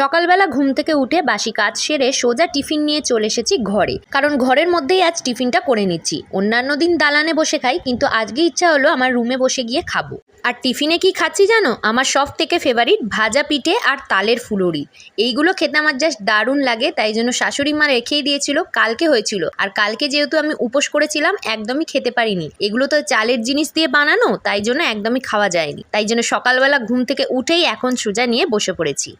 সকালবেলা ঘুম থেকে উঠে বাসি কাজ সেরে সোজা টিফিন নিয়ে চলে এসেছি ঘরে। কারণ ঘরের মধ্যেই আজ টিফিনটা করে নিচ্ছি। অন্যান্য দিন দালানে বসে খাই, কিন্তু আজকে ইচ্ছা হলো আমার রুমে বসে গিয়ে খাব। আর টিফিনে কি খাচ্ছি জানো? আমার সব থেকে ফেভারিট ভাজা পিঠে আর তালের ফুলুরি। এইগুলো খেতে আমার জাস্ট দারুণ লাগে, তাই জন্য শাশুড়ি মা রেখেই দিয়েছিল, কালকে হয়েছিল। আর কালকে যেহেতু আমি উপোস করেছিলাম, একদমই খেতে পারিনি। এগুলো তো চালের জিনিস দিয়ে বানানো, তাই জন্য একদমই খাওয়া যায়নি। তাই জন্য সকালবেলা ঘুম থেকে উঠেই এখন সোজা নিয়ে বসে পড়েছি।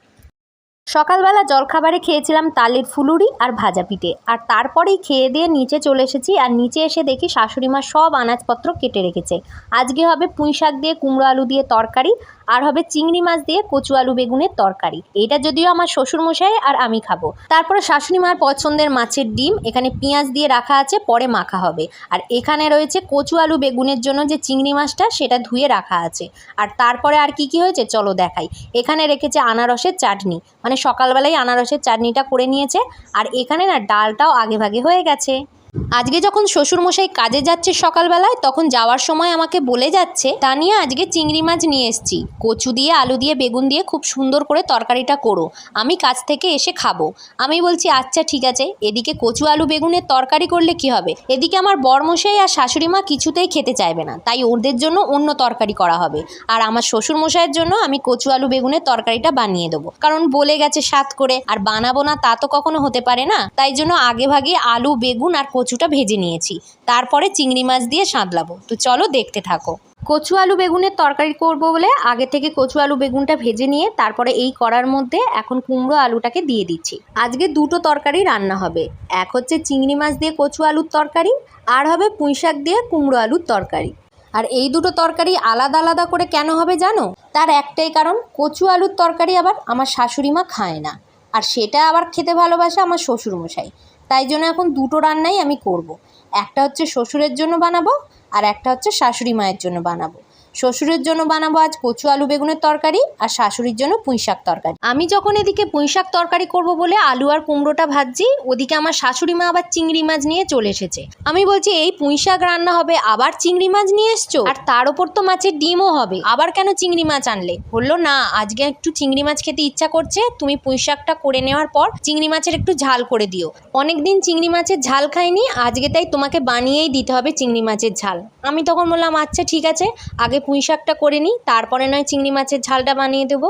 সকালবেলা জলখাবারে খেয়েছিলাম তালের ফুলুরি আর ভাজা পিঠে। আর তারপরেই খেয়ে দিয়ে নিচে চলে এসেছি আর নিচে এসে দেখি শাশুড়ি মা সব আনাজপত্র কেটে রেখেছে। আজকে হবে পুঁই শাক দিয়ে কুমড়ো আলু দিয়ে তরকারি আর হবে চিংড়ি মাছ দিয়ে কচু আলু বেগুনের তরকারি। এটা যদিও আমার শ্বশুর মশাই আর আমি খাব। তারপরে শাশুড়ি মার পছন্দের মাছের ডিম, এখানে পেঁয়াজ দিয়ে রাখা আছে, পরে মাখা হবে। আর এখানে রয়েছে কচু আলু বেগুনের জন্য যে চিংড়ি মাছটা, সেটা ধুয়ে রাখা আছে। আর তারপরে আর কি কি হয়েছে, চলো দেখাই। এখানে রেখেছে আনারসের চাটনি। মানে সকালবেলায় আনারসের চাটনিটা করে নিয়েছে। আর এখানে না, ডালটাও আগে ভাগে হয়ে গেছে। আজকে যখন শ্বশুরমশাই কাজে যাচ্ছে সকালবেলায়, তখন যাওয়ার সময় আমাকে বলে যাচ্ছে, তা নিয়ে আজকে চিংড়ি মাছ নিয়ে এসছি। কচু দিয়ে, আলু দিয়ে, বেগুন দিয়ে খুব সুন্দর করে তরকারিটা করো। আমি কাজ থেকে এসে খাব। আমি বলছি আচ্ছা ঠিক আছে। এদিকে কচু, আলু, বেগুনের তরকারি করলে কি হবে? এদিকে আমার বরমশাই আর শাশুড়ি মা কিছুতেই খেতে চাইবে না। তাই ওদের জন্য অন্য তরকারি করা হবে। আর আমার শ্বশুর মশাইয়ের জন্য আমি কচু, আলু, বেগুনের তরকারিটা বানিয়ে দেবো। কারণ বলে গেছে স্বাদ করে। আর বানাবো না তা তো কখনো হতে পারে না। তাই জন্য আগে ভাগে আলু, বেগুন আর কচুটা ভেজে নিয়েছি। তারপরে চিংড়ি মাছ দিয়ে সাঁতলাবো। তো চলো দেখতে থাকো। কচু আলু বেগুনের তরকারি করব বলে আগে থেকে কচু আলু বেগুনটা ভেজে নিয়ে তারপরে এই কড়ার মধ্যে এখন কুমড়ো আলুটাকে দিয়ে দিচ্ছি। আজকে দুটো তরকারি রান্না হবে। এক হচ্ছে চিংড়ি মাছ দিয়ে কচু আলুর তরকারি, আর হবে পুঁই শাক দিয়ে কুমড়ো আলুর তরকারি। আর এই দুটো তরকারি আলাদা আলাদা করে কেন হবে জানো? তার একটাই কারণ, কচু আলুর তরকারি আবার আমার শাশুড়ি মা খায় না। আর সেটা আবার খেতে ভালোবাসে আমার শ্বশুরমশাই। তাই জন্য এখন দুটো রান্নাই আমি করব। একটা হচ্ছে শ্বশুরের জন্য বানাবো আর একটা হচ্ছে শাশুড়ি মায়ের জন্য বানাবো শ্বশুরের জন্য বানাবো আজ কচু আলু বেগুনের তরকারি আর শাশুড়ির জন্য পুঁই শাক তরকারি। আমি যখন এদিকে পুঁই শাক তরকারি করব বলে আলু আর কুমড়োটা ভাজছি, ওদিকে আমার শাশুড়ি মা আবার চিংড়ি মাছ নিয়ে চলে এসেছে। আমি বলছি, এই পুঁই শাক রান্না হবে, আবার চিংড়ি মাছ নিয়ে এসছো? আর তার ওপর তো মাছের ডিমও হবে, আবার কেন চিংড়ি মাছ আনলে? বলল, না, আজকে একটু চিংড়ি মাছ খেতে ইচ্ছা করছে, তুমি পুঁই শাকটা করে নেওয়ার পর চিংড়ি মাছের একটু ঝাল করে দিও। অনেকদিন চিংড়ি মাছের ঝাল খাইনি, আজকে তাই তোমাকে বানিয়েই দিতে হবে চিংড়ি মাছের ঝাল। আমি তখন বললাম আচ্ছা ঠিক আছে, আগে পুঁই শাকটা করে নিই, তারপরে নয় চিংড়ি মাছের ঝালটা বানিয়ে দেবো।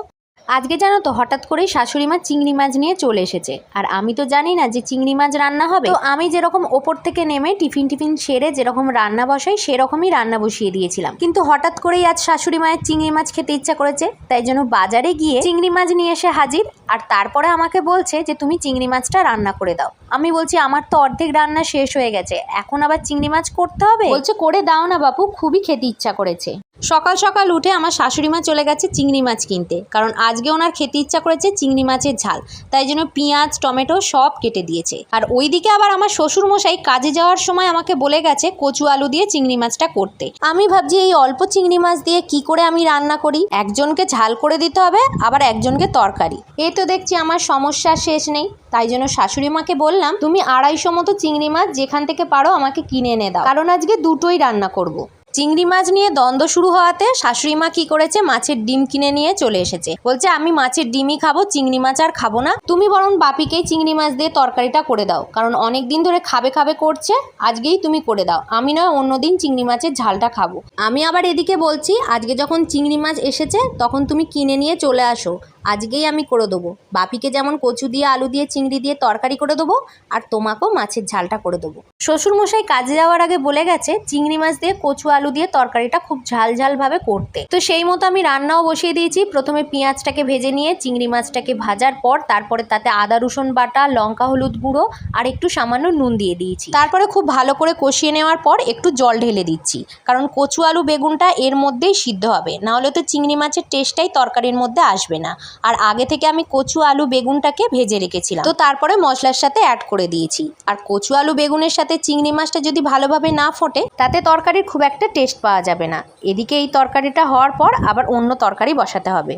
আজকে জানো তো, হঠাৎ করেই শাশুড়ি মা চিংড়ি মাছ নিয়ে চলে এসেছে। আর আমি তো জানি না যে চিংড়ি মাছ রান্না হবে। তো আমি যেরকম ওপর থেকে নেমে টিফিন টিফিন সেরে যেরকম রান্না বসাই, সেরকমই রান্না বসিয়ে দিয়েছিলাম। কিন্তু হঠাৎ করেই আজ শাশুড়ি মায়ের চিংড়ি মাছ খেতে ইচ্ছা করেছে, তাই জন্য বাজারে গিয়ে চিংড়ি মাছ নিয়ে এসে হাজির। আর তারপরে আমাকে বলছে যে, তুমি চিংড়ি মাছটা রান্না করে দাও। আমি বলছি, আমার তো অর্ধেক রান্না শেষ হয়ে গেছে, এখন আবার চিংড়ি মাছ করতে হবে? বলছে, করে দাও না বাপু, খুবই খেতে ইচ্ছা করেছে। সকাল সকাল উঠে আমার শাশুড়ি মা চলে গেছে চিংড়ি মাছ কিনতে, কারণ আজকে ওনার খেতে ইচ্ছা করেছে চিংড়ি মাছের ঝাল, তাই জন্য পেঁয়াজ, টমেটো সব কেটে দিয়েছে। আর ওইদিকে আবার আমার শ্বশুর মশাই কাজে যাওয়ার সময় আমাকে বলে গেছে, কচু আলু দিয়ে চিংড়ি মাছটা করতে। আমি ভাবছি, এই অল্প চিংড়ি মাছ দিয়ে কি করে আমি রান্না করি? একজনকে ঝাল করে দিতে হবে, আবার একজনকে তরকারি। এই তো দেখছি আমার সমস্যা শেষ নেই। তাই জন্য শাশুড়ি মাকে বললাম, তুমি আড়াইশো মতো চিংড়ি মাছ যেখান থেকে পারো আমাকে কিনে এনে দাও। কারণ আজকে দুটোই রান্না করব। চিংড়ি মাছ নিয়ে দ্বন্দ্ব শুরু হওয়াতে শাশুড়ি মা কি করেছে, মাছের ডিম কিনে নিয়ে চলে এসেছে। বলছে, আমি মাছের ডিমই খাব, চিংড়ি মাছ আর খাব না। তুমি বরং বাপিকেই চিংড়ি মাছ দিয়ে তরকারিটা করে দাও। কারণ অনেক দিন ধরে খাবে খাবে করছে, আজকেই তুমি করে দাও। আমি নয় অন্যদিন চিংড়ি মাছের ঝালটা খাব। আমি আবার এদিকে বলছি, আজকে যখন চিংড়ি মাছ এসেছে, তখন তুমি কিনে নিয়ে চলে আসো। আজকেই আমি করে দেবো। বাপিকে যেমন কচু দিয়ে, আলু দিয়ে, চিংড়ি দিয়ে তরকারি করে দেবো, আর তোমাকেও মাছের ঝালটা করে দেবো। শ্বশুরমশাই কাজে যাওয়ার আগে বলে গেছে, চিংড়ি মাছ দিয়ে, কচু, আলু দিয়ে তরকারিটা খুব ঝাল ঝালভাবে করতে। তো সেই মতো আমি রান্নাও বসিয়ে দিয়েছি। প্রথমে পেঁয়াজটাকে ভেজে নিয়ে চিংড়ি মাছটাকে ভাজার পর তারপরে তাতে আদা, রসুন বাটা, লঙ্কা, হলুদ গুঁড়ো, আর একটু সামান্য নুন দিয়ে দিয়েছি। তারপরে খুব ভালো করে কষিয়ে নেওয়ার পর একটু জল ঢেলে দিচ্ছি। কারণ কচু, আলু, বেগুনটা এর মধ্যেই সিদ্ধ হবে। নাহলে তো চিংড়ি মাছের টেস্টটাই তরকারির মধ্যে আসবে না। আর আগে থেকে আমি কচু আলু বেগুনটাকে ভেজে রেখেছিলাম। তো তারপরে মশলার সাথে অ্যাড করে দিয়েছি। আর কচু আলু বেগুনের সাথে চিংড়ি মাছটা যদি ভালোভাবে না ফোটে, তাতে তরকারির খুব একটা টেস্ট পাওয়া যাবে না। এদিকে এই তরকারিটা হওয়ার পর আবার অন্য তরকারি বসাতে হবে।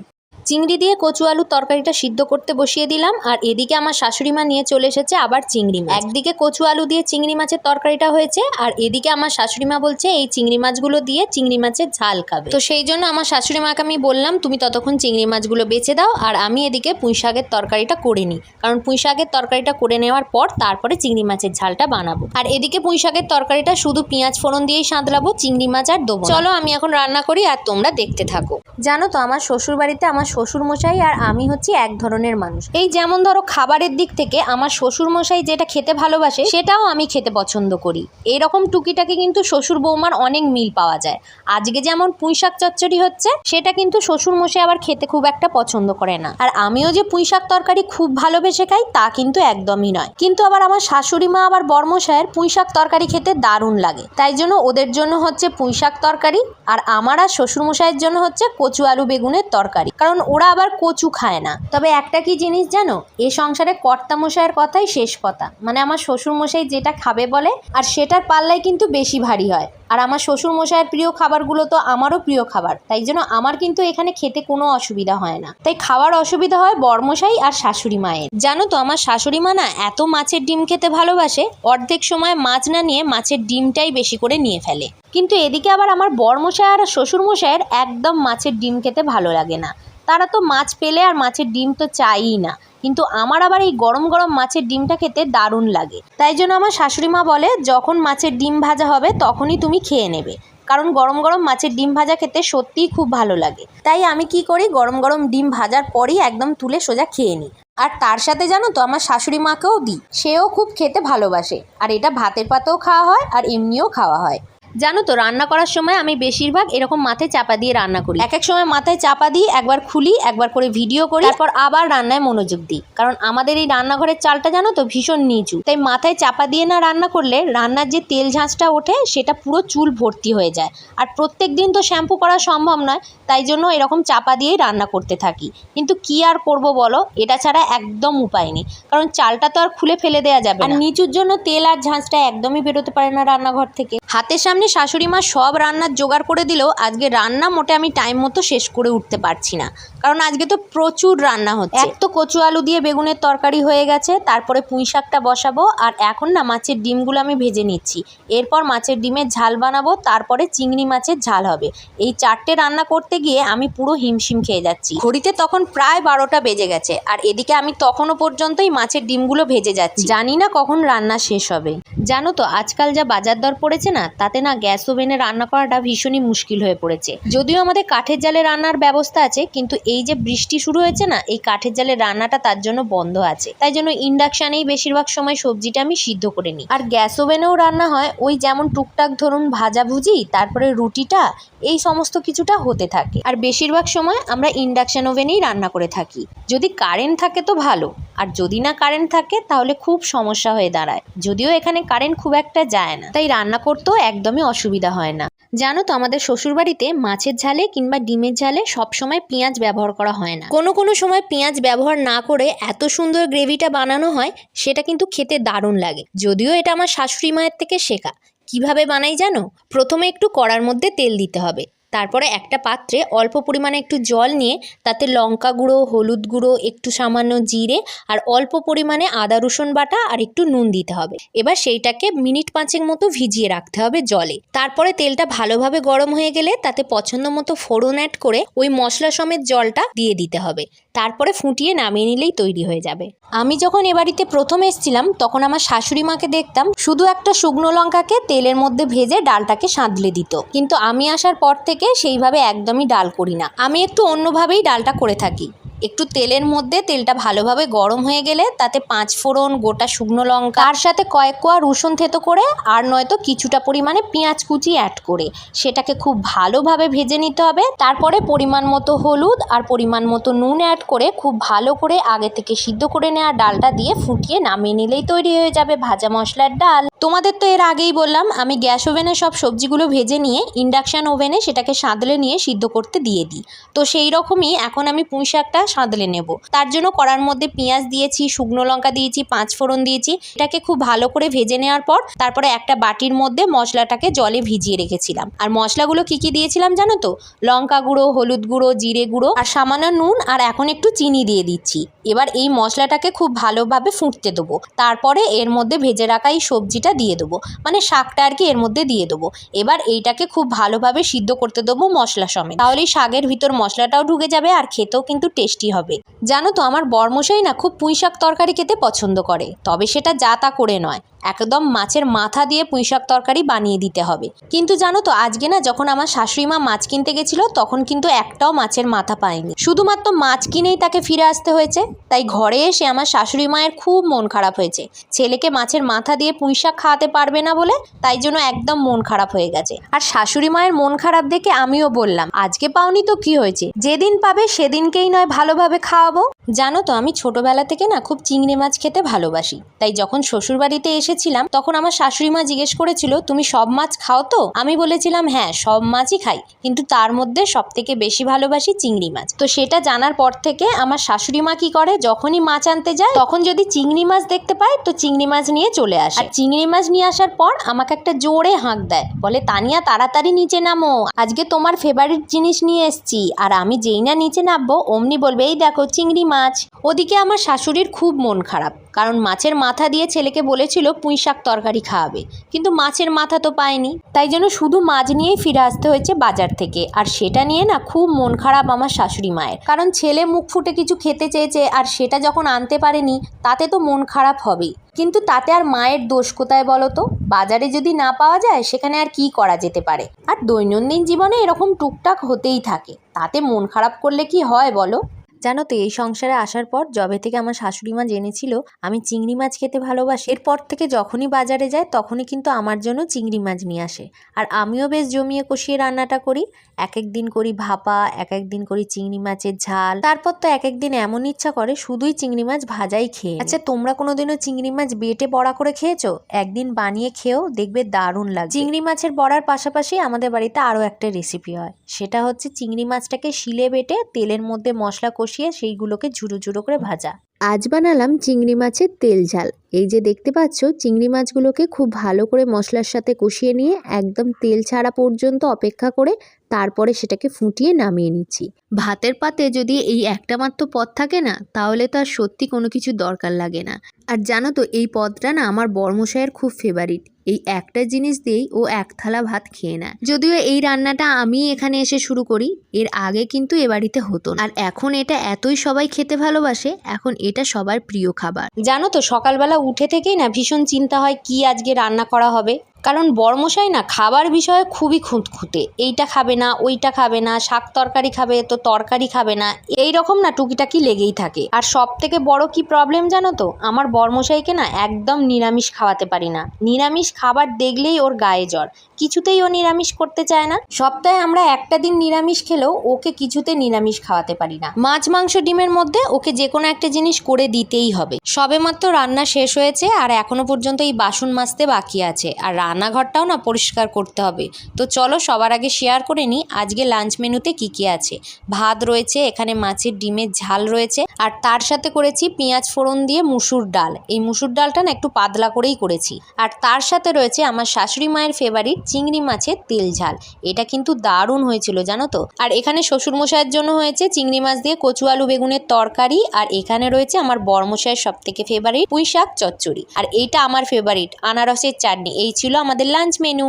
চিংড়ি দিয়ে কচু আলুর তরকারিটা সিদ্ধ করতে বসিয়ে দিলাম, আর এদিকে আমার শাশুড়ি মা নিয়ে চলে এসেছে আবার চিংড়ি মাছ। একদিকে কচু আলু দিয়ে চিংড়ি মাছের তরকারিটা হয়েছে, আর এদিকে আমার শাশুড়ি মা বলছে, এই চিংড়ি মাছগুলো দিয়ে চিংড়ি মাছের ঝাল খাবে। তো সেই জন্য আমার শাশুড়ি মাকে আমি বললাম, তুমি ততক্ষণ চিংড়ি মাছগুলো বেছে দাও, আর আমি এদিকে পুঁই শাকের তরকারিটা করে নিই। কারণ পুঁই শাকের তরকারিটা করে নেওয়ার পর তারপরে চিংড়ি মাছের ঝালটা বানাবো। আর এদিকে পুঁই শাকের তরকারিটা শুধু পেঁয়াজ ফোড়ন দিয়েই সাঁতলাবো, চিংড়ি মাছ আর দেবো চলো আমি এখন রান্না করি, আর তোমরা দেখতে থাকো। জানো তো, আমার শ্বশুর বাড়িতে আমার শ্বশুর মশাই আর আমি হচ্ছি এক ধরনের মানুষ। এই যেমন ধরো খাবারের দিক থেকে আমার শ্বশুর মশাই যেটা খেতে ভালোবাসে, সেটাও আমি খেতে পছন্দ করি। এরকম টুকিটাকে কিন্তু শ্বশুর বৌমার অনেক মিল পাওয়া যায়। আজকে যেমন পুঁই শাক চচ্চড়ি হচ্ছে, সেটা কিন্তু শ্বশুর মশাই আবার খেতে খুব একটা পছন্দ করে না। আর আমিও যে পুঁই শাক তরকারি খুব ভালোবেসে খাই, তা কিন্তু একদমই নয়। কিন্তু আবার আমার শাশুড়ি মা আবার বর্মশায়ের পুঁই শাক তরকারি খেতে দারুণ লাগে। তাই জন্য ওদের জন্য হচ্ছে পুঁই শাক তরকারি, আর আমার আর শ্বশুরমশাইয়ের জন্য হচ্ছে কচু আলু বেগুনের তরকারি। কারণ ওরা আবার কচু খায় না। তবে একটা কি জিনিস জানো? এ সংসারে কর্তা কর্তামশাইয়ের কথাই শেষ কথা। মানে আমার শ্বশুরমশাই যেটা খাবে বলে, আর সেটার পাল্লাই কিন্তু বেশি ভারী হয়। আর আমার শ্বশুর মশাইয়ের প্রিয় খাবারগুলো তো আমারও প্রিয় খাবার। তাই জন্য আমার কিন্তু এখানে খেতে কোনো অসুবিধা হয় না। তাই খাওয়ার অসুবিধা হয় বর্মশাই আর শাশুড়ি মায়ের। জানো তো, আমার শাশুড়ি মা না এত মাছের ডিম খেতে ভালোবাসে, অর্ধেক সময় মাছ না নিয়ে মাছের ডিমটাই বেশি করে নিয়ে ফেলে। কিন্তু এদিকে আবার আমার বর্মশাই আর শ্বশুর মশাইয়ের একদম মাছের ডিম খেতে ভালো লাগে না। তারা তো মাছ পেলে আর মাছের ডিম তো চাইই না। কিন্তু আমার আবার এই গরম গরম মাছের ডিমটা খেতে দারুণ লাগে। তাই জন্য আমার শাশুড়ি মা বলে, যখন মাছের ডিম ভাজা হবে তখনই তুমি খেয়ে নেবে। কারণ গরম গরম মাছের ডিম ভাজা খেতে সত্যিই খুব ভালো লাগে। তাই আমি কি করি, গরম গরম ডিম ভাজার পরই একদম তুলে সোজা খেয়ে নিই। আর তার সাথে জানো তো, আমার শাশুড়ি মাকেও দিই। সেও খুব খেতে ভালোবাসে। আর এটা ভাতের পাতেও খাওয়া হয়, আর এমনিও খাওয়া হয়। জানো তো রান্না করার সময় আমি বেশিরভাগ এরকম মাথায় চাপা দিয়ে রান্না করি। এক এক সময় মাথায় চাপা দিই একবার খুলি একবার করে ভিডিও করি তারপর আবার রান্নায় মনোযোগ দিই। কারণ আমাদের এই রান্নাঘরের চালটা জানো তো ভীষণ নিচু। তাই মাথায় চাপা দিয়ে না রান্না করলে রান্নার যে তেল ঝাঁঝটা ওঠে সেটা পুরো চুল ভর্তি হয়ে যায়। আর প্রত্যেক দিন তো শ্যাম্পু করা সম্ভব নয় তাই জন্য এরকম চাপা দিয়েই রান্না করতে থাকি। কিন্তু কি আর করব বলো? এটা ছাড়া একদম উপায় নেই। কারণ চালটা তো আর খুলে ফেলে দেওয়া যাবে আর নিচুর জন্য তেল আর ঝাঁঝটা একদমই বেরোতে পারে না রান্নাঘর থেকে। হাতের সামনে শাশুড়ি মা সব রান্নার জোগাড় করে দিলেও আজকে রান্না মোটে আমি টাইম মতো শেষ করে উঠতে পারছি না। কারণ আজকে তো প্রচুর রান্না হচ্ছে। এক তো কচু আলু দিয়ে বেগুনের তরকারি হয়ে গেছে, তারপরে পুঁই শাকটা বসাবো, আর এখন না মাছের ডিমগুলো আমি ভেজে নিচ্ছি। এরপর মাছের ডিমের ঝাল বানাবো, তারপরে চিংড়ি মাছের ঝাল হবে। এই চারটে রান্না করতে গিয়ে আমি পুরো হিমশিম খেয়ে যাচ্ছি। ঘড়িতে তখন প্রায় বারোটা বেজে গেছে, আর এদিকে আমি তখনও পর্যন্তই মাছের ডিমগুলো ভেজে যাচ্ছি। জানি না কখন রান্না শেষ হবে। জানো তো, আজকাল যা বাজার দর পড়েছে না, তাতে না গ্যাস ওভেনে রান্না করাটা ভীষণই মুশকিল হয়ে পড়েছে। যদিও আমাদের কাঠের জালে রান্নার ব্যবস্থা আছে, কিন্তু এই যে বৃষ্টি শুরু হয়েছে না, এই কাঠের জালে রান্নাটা তার জন্য বন্ধ আছে। তাই জন্য ইন্ডাকশানেই বেশিরভাগ সময় সবজিটা আমি সিদ্ধ করে নিই। আর গ্যাস ওভেনেও রান্না হয়, ওই যেমন টুকটাক ধরুন ভাজাভুজি তারপরে রুটিটা, এই সমস্ত কিছুটা হতে থাকে। আর বেশিরভাগ সময় আমরা ইন্ডাকশন ওভেনেই রান্না করে থাকি। যদি কারেন্ট থাকে তো ভালো, আর যদি না কারেন্ট থাকে তাহলে খুব সমস্যা হয়ে দাঁড়ায়। যদিও এখানে কারেন্ট খুব একটা যায় না, তাই রান্না করতেও একদমই অসুবিধা হয় না। জানো তো, আমাদের শ্বশুরবাড়িতে মাছের ঝালে কিংবা ডিমের ঝালে সবসময় পেঁয়াজ ব্যবহার করা হয় না। কোনো কোনো সময় পেঁয়াজ ব্যবহার না করে এত সুন্দর গ্রেভিটা বানানো হয়, সেটা কিন্তু খেতে দারুণ লাগে। যদিও এটা আমার শাশুড়ি মায়ের থেকে শেখা। কীভাবে বানাই জানো? প্রথমে একটু কড়ার মধ্যে তেল দিতে হবে। তারপরে একটা পাত্রে অল্প পরিমাণে একটু জল নিয়ে তাতে লঙ্কা গুঁড়ো, হলুদ গুঁড়ো, একটু সামান্য জিরে আর অল্প পরিমাণে আদা, রসুন বাটা আর একটু নুন দিতে হবে। এবার সেইটাকে মিনিট পাঁচেক মতো ভিজিয়ে রাখতে হবে জলে। তারপরে তেলটা ভালোভাবে গরম হয়ে গেলে তাতে পছন্দ মতো ফোড়ন অ্যাড করে ওই মশলা সমেত জলটা দিয়ে দিতে হবে। তারপরে ফুটিয়ে নামিয়ে নিলেই তৈরি হয়ে যাবে। আমি যখন এ বাড়িতে প্রথম এসেছিলাম, তখন আমার শাশুড়ি মাকে দেখতাম শুধু একটা শুকনো লঙ্কাকে তেলের মধ্যে ভেজে ডালটাকে সাঁতলে দিত। কিন্তু আমি আসার পর থেকে সেইভাবে একদমই ডাল করি না। আমি একটু অন্যভাবেই ডালটা করে থাকি। একটু তেলের মধ্যে তেলটা ভালোভাবে গরম হয়ে গেলে তাতে পাঁচ ফোড়ন, গোটা শুকনো লঙ্কা, তার সাথে কয়েক কোয়া রসুন থেতো করে, আর নয়তো কিছুটা পরিমাণে পেঁয়াজ কুচি অ্যাড করে। সেটাকে খুব ভালোভাবে ভেজে নিতে হবে। তারপরে পরিমাণ মতো হলুদ আর পরিমাণ মতো নুন অ্যাড করে খুব ভালো করে আগে থেকে সিদ্ধ করে নেওয়া ডালটা দিয়ে ফুটিয়ে নামিয়ে নিলেই তৈরি হয়ে যাবে ভাজা মশলার ডাল। তোমাদের তো এর আগেই বললাম, আমি গ্যাস ওভেনে সব সবজিগুলো ভেজে নিয়ে ইন্ডাকশান ওভেনে সেটাকে সাঁতলে নিয়ে সিদ্ধ করতে দিয়ে দিই। তো সেই রকমই এখন আমি পুঁই শাকটা সাঁতলে নেব। তার জন্য কড়ার মধ্যে পেঁয়াজ দিয়েছি, শুকনো লঙ্কা দিয়েছি, পাঁচ ফোড়ন দিয়েছি, এটাকে খুব ভালো করে ভেজে নেওয়ার পর তারপরে একটা বাটির মধ্যে মশলাটাকে জলে ভিজিয়ে রেখেছিলাম। আর মশলাগুলো কি কি দিয়েছিলাম জানো তো? লঙ্কা গুঁড়ো, হলুদ গুঁড়ো, জিরে গুঁড়ো আর সামান্য নুন আর এখন একটু চিনি দিয়ে দিচ্ছি। এবার এই মশলাটাকে খুব ভালোভাবে ফুটতে দেবো। তারপরে এর মধ্যে ভেজে রাখা এই সবজিটা দিয়ে দেবো। মানে শাকটা আর কি এর মধ্যে দিয়ে দেবো। এবার এইটাকে খুব ভালোভাবে সিদ্ধ করতে দেবো মশলা সমেত। তাহলে শাকের ভিতর মশলাটাও ঢুকে যাবে আর খেতেও কিন্তু টেস্টি হবে। জানো তো, আমার বরমশাই না খুব পুঁই শাক তরকারি খেতে পছন্দ করে। তবে সেটা যা তা করে নয়। একদম মাছের মাথা দিয়ে পুঁই শাক তরকারি বানিয়ে দিতে হবে। কিন্তু জানো তো, আজকে না যখন আমার শাশুড়ি মা মাছ কিনতে গেছিল, তখন কিন্তু একটাও মাছের মাথা পায়নি। শুধুমাত্র মাছ কিনেই তাকে ফিরে আসতে হয়েছে, তাই ঘরে এসে আমার শাশুড়ি মায়ের খুব মন খারাপ হয়েছে। ছেলেকে মাছের মাথা দিয়ে পুঁই শাক খাওয়াতে পারবে না বলে, তাই জন্য একদম মন খারাপ হয়ে গেছে। আর শাশুড়ি মায়ের মন খারাপ দেখে আমিও বললাম, আজকে পাওনি তো কি হয়েছে? যেদিন পাবে সেদিনকেই নয় ভালোভাবে খাওয়াবো। জানো তো, আমি ছোটবেলা থেকে না খুব চিংড়ি মাছ খেতে ভালোবাসি। তাই যখন শ্বশুরবাড়িতে এসেছিলাম তখন আমার শাশুড়ি মা জিজ্ঞেস করেছিল, তুমি সব মাছ খাও তো? আমি বলেছিলাম হ্যাঁ সব মাছই খাই, কিন্তু তার মধ্যে সব থেকে বেশি ভালোবাসি চিংড়ি মাছ। তো সেটা জানার পর থেকে আমার শাশুড়ি মা কি করে, যখনই মাছ আনতে যায়, তখন যদি চিংড়ি মাছ দেখতে পায়, তো চিংড়ি মাছ নিয়ে চলে আসে। আর চিংড়ি মাছ নিয়ে আসার পর আমাকে একটা জোরে হাঁক দেয়, বলে, তানিয়া, তাড়াতাড়ি নিচে নামো, আজকে তোমার ফেভারিট জিনিস নিয়ে এসছি, আর আমি যেই না নিচে নামবো, অমনি বলবে, এই দেখো, চিংড়ি মাছ। ওদিকে আমার শাশুড়ির খুব মন খারাপ, কারণ মাছের মাথা দিয়ে ছেলেকে বলেছিল পুঁই শাক তরকারি খাওয়াবে। কিন্তু মাছের মাথা তো পায়নি। তাই জন্য শুধু মাছ নিয়েই ফিরে আসতে হয়েছে বাজার থেকে। আর সেটা নিয়ে না খুব মন খারাপ আমার শাশুড়ি মায়ের। কারণ ছেলে মুখ ফুটে কিছু খেতে চেয়েছে আর সেটা যখন আনতে পারেনি, তাতে তো মন খারাপ হবেই। কিন্তু তাতে আর মায়ের দোষ কোথায় বলো তো? বাজারে যদি না পাওয়া যায়, সেখানে আর কি করা যেতে পারে? আর দৈনন্দিন জীবনে এরকম টুকটাক হতেই থাকে। তাতে মন খারাপ করলে কি হয় বলো? জানো তো, এই সংসারে আসার পর যবে থেকে আমার শাশুড়ি মা জেনেছিল আমি চিংড়ি মাছ খেতে ভালোবাসি, এরপর থেকে যখনই বাজারে যায় তখনই কিন্তু আমার জন্য চিংড়ি মাছ নিয়ে আসে। আর আমিও বেশ জমিয়ে কষিয়ে রান্নাটা করি। এক এক দিন করি ভাপা, এক এক দিন করি চিংড়ি মাছের ঝাল। তারপর তো এক এক দিন এমন ইচ্ছা করে শুধুই চিংড়ি মাছ ভাজাই খেয়ে। আচ্ছা তোমরা কোনোদিনও চিংড়ি মাছ বেটে বড়া করে খেয়েছো? একদিন বানিয়ে খেয়েও দেখবে দারুণ লাগে চিংড়ি মাছের বড়ার পাশাপাশি আমাদের বাড়িতে আরও একটা রেসিপি হয়। সেটা হচ্ছে চিংড়ি মাছটাকে শিলে বেটে তেলের মধ্যে মশলা কষিয়ে সেইগুলোকে ঝুরো ঝুরো করে ভাজা। আজ বানালাম চিংড়ি মাছের তেল ঝাল। এই যে দেখতে পাচ্ছ, চিংড়ি মাছগুলোকে খুব ভালো করে মশলার সাথে কষিয়ে নিয়ে একদম তেল ছাড়া পর্যন্ত অপেক্ষা করে তারপরে সেটাকে ফুটিয়ে নামিয়ে নিচ্ছি। ভাতের পাতে যদি এই একটা মাত্র পথ থাকে না, তাহলে তার সত্যি কোনো কিছু দরকার লাগে না। আর জানো তো, এই পদটা না আমার বর্মশায়ের খুব ফেভারিট এই একটা জিনিস দিয়েই ও এক থালা ভাত খেয়ে নেয়। যদিও এই রান্নাটা আমি এখানে এসে শুরু করি, এর আগে কিন্তু এ বাড়িতে হতো আর এখন এটা এতই সবাই খেতে ভালোবাসে, এখন এটা সবার প্রিয় খাবার। জানো তো, সকালবেলা উঠে থেকেই না ভীষণ চিন্তা হয় কি আজকে রান্না করা হবে। কারণ বর্মশাই না খাবার বিষয়ে খুবই খুঁতখুঁতে। এইটা খাবে না, ওইটা খাবে না, শাক তরকারি খাবে তো তরকারি খাবে না এই রকম না টুকিটাকি লেগেই থাকে। আর সব থেকে বড় কি প্রবলেম জানো তো, আমার বর্মশাইকে না একদম নিরামিষ খাওয়াতে পারি না। নিরামিষ খাবার দেখলেই ওর গায়ে জ্বর। কিছুতেই ও নিরামিষ করতে চায় না। সপ্তাহে আমরা একটা দিন নিরামিষ খেলেও ওকে কিছুতে নিরামিষ খাওয়াতে পারি না। মাছ, মাংস, ডিমের মধ্যে ওকে যে কোনো একটা জিনিস করে দিতেই হবে। সবেমাত্র রান্না শেষ হয়েছে আর এখনও পর্যন্ত এই বাসন মাজতে বাকি আছে। আর রান্নাঘরটাও না পরিষ্কার করতে হবে। তো চলো সবার আগে শেয়ার করে নিই আজকে লাঞ্চ মেনুতে কি কি আছে। ভাত রয়েছে, এখানে মাছের ডিমের ঝাল রয়েছে। আর তার সাথে করেছি পেঁয়াজ ফোড়ন দিয়ে মুসুর ডাল। এই মুসুর ডালটা না একটু পাতলা করেই করেছি। আর তার সাথে রয়েছে আমার শাশুড়ি মায়ের ফেভারিট চিংড়ি মাছের তেল ঝাল। এটা কিন্তু দারুণ হয়েছিল, জানো তো? আর এখানে শ্বশুরমশাইয়ের জন্য হয়েছে চিংড়ি মাছ দিয়ে কচু আলু বেগুনের তরকারি। আর এখানে রয়েছে আমার বরমশাইয়ের সব থেকে ফেভারিট পুঁই শাক চচ্চড়ি। আর এইটা আমার ফেভারিট আনারসের চাটনি। এই ছিল আমাদের লাঞ্চ মেনু